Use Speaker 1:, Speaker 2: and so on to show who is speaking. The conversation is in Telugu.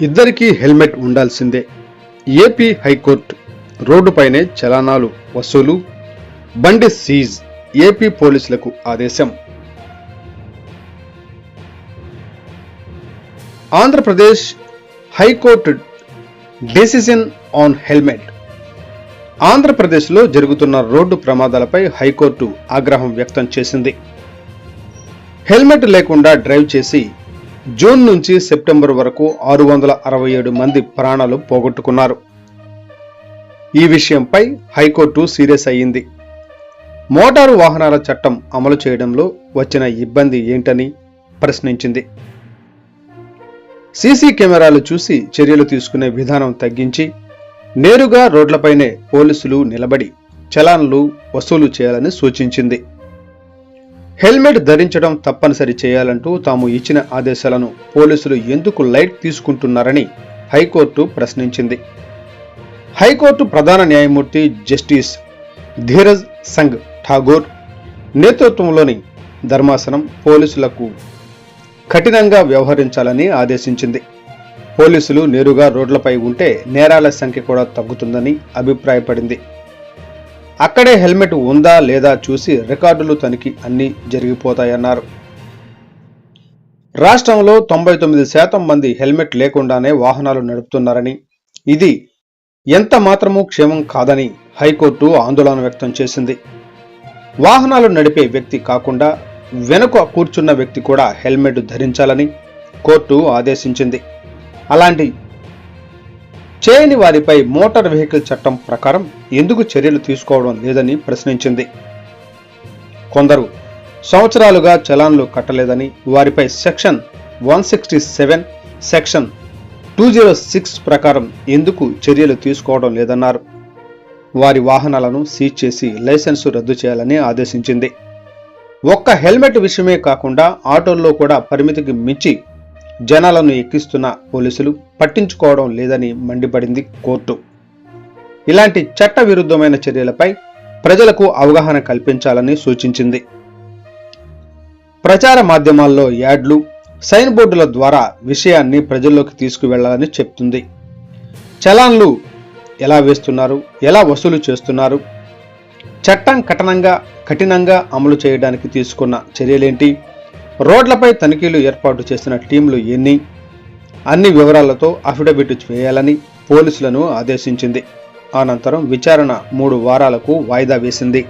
Speaker 1: ఇద్దరికీ హెల్మెట్ ఉండాల్సిందే. ఏపీ హైకోర్టు రోడ్డుపైనే చలానాలు వసూలు బండి సీజ్ ఏపీ పోలీసులకు ఆదేశం. Andhra Pradesh high court decision on helmet. ఆంధ్రప్రదేశ్లో జరుగుతున్న రోడ్డు ప్రమాదాలపై హైకోర్టు ఆగ్రహం వ్యక్తం చేసింది. హెల్మెట్ లేకుండా డ్రైవ్ చేసి జూన్ నుంచి సెప్టెంబర్ వరకు ఆరు వందల అరవై ఏడు మంది ప్రాణాలు పోగొట్టుకున్నారు. ఈ విషయంపై హైకోర్టు సీరియస్ అయ్యింది. మోటారు వాహనాల చట్టం అమలు చేయడంలో వచ్చిన ఇబ్బంది ఏంటని ప్రశ్నించింది. సీసీ కెమెరాలు చూసి చర్యలు తీసుకునే విధానం తగ్గించి నేరుగా రోడ్లపైనే పోలీసులు నిలబడి చలాన్లు వసూలు చేయాలని సూచించింది. హెల్మెట్ ధరించడం తప్పనిసరి చేయాలంటూ తాము ఇచ్చిన ఆదేశాలను పోలీసులు ఎందుకు లైట్ తీసుకుంటున్నారని హైకోర్టు ప్రశ్నించింది. హైకోర్టు ప్రధాన న్యాయమూర్తి జస్టిస్ ధీరజ్ సంగ్ ఠాగూర్ నేతృత్వంలోని ధర్మాసనం పోలీసులకు కఠినంగా వ్యవహరించాలని ఆదేశించింది. పోలీసులు నేరుగా రోడ్లపై ఉంటే నేరాల సంఖ్య కూడా తగ్గుతుందని అభిప్రాయపడింది. అక్కడే హెల్మెట్ ఉందా లేదా చూసి రికార్డులు తనిఖీ అన్నీ జరిగిపోతాయన్నారు. రాష్ట్రంలో తొంభై తొమ్మిది శాతం మంది హెల్మెట్ లేకుండానే వాహనాలు నడుపుతున్నారని ఇది ఎంత మాత్రమూ క్షేమం కాదని హైకోర్టు ఆందోళన వ్యక్తం చేసింది. వాహనాలు నడిపే వ్యక్తి కాకుండా వెనుక కూర్చున్న వ్యక్తి కూడా హెల్మెట్ ధరించాలని కోర్టు ఆదేశించింది. అలాంటి చేయని వారిపై మోటార్ వెహికల్ చట్టం ప్రకారం ఎందుకు చర్యలు తీసుకోవడం లేదని ప్రశ్నించింది. కొందరు సంవత్సరాలుగా చలాన్లు కట్టలేదని వారిపై section one sixty seven section two zero six ప్రకారం ఎందుకు చర్యలు తీసుకోవడం లేదన్నారు. వారి వాహనాలను సీజ్ చేసి లైసెన్సు రద్దు చేయాలని ఆదేశించింది. ఒక్క హెల్మెట్ విషయమే కాకుండా ఆటోల్లో కూడా పరిమితికి మించి జనాలను ఎక్కిస్తున్న పోలీసులు పట్టించుకోవడం లేదని మండిపడింది కోర్టు. ఇలాంటి చట్ట విరుద్ధమైన చర్యలపై ప్రజలకు అవగాహన కల్పించాలని సూచించింది. ప్రచార మాధ్యమాల్లో యాడ్లు సైన్ బోర్డుల ద్వారా విషయాన్ని ప్రజల్లోకి తీసుకువెళ్ళాలని చెప్తుంది. చలాన్లు ఎలా వేస్తున్నారు ఎలా వసూలు చేస్తున్నారు చట్టం కఠినంగా కఠినంగా అమలు చేయడానికి తీసుకున్న చర్యలేంటి రోడ్లపై తనిఖీలు ఏర్పాటు చేసిన టీంలు ఎన్ని? అన్ని వివరాలతో అఫిడవిట్ చేయాలని పోలీసులను ఆదేశించింది. అనంతరం విచారణ మూడు వారాలకు వాయిదా వేసింది.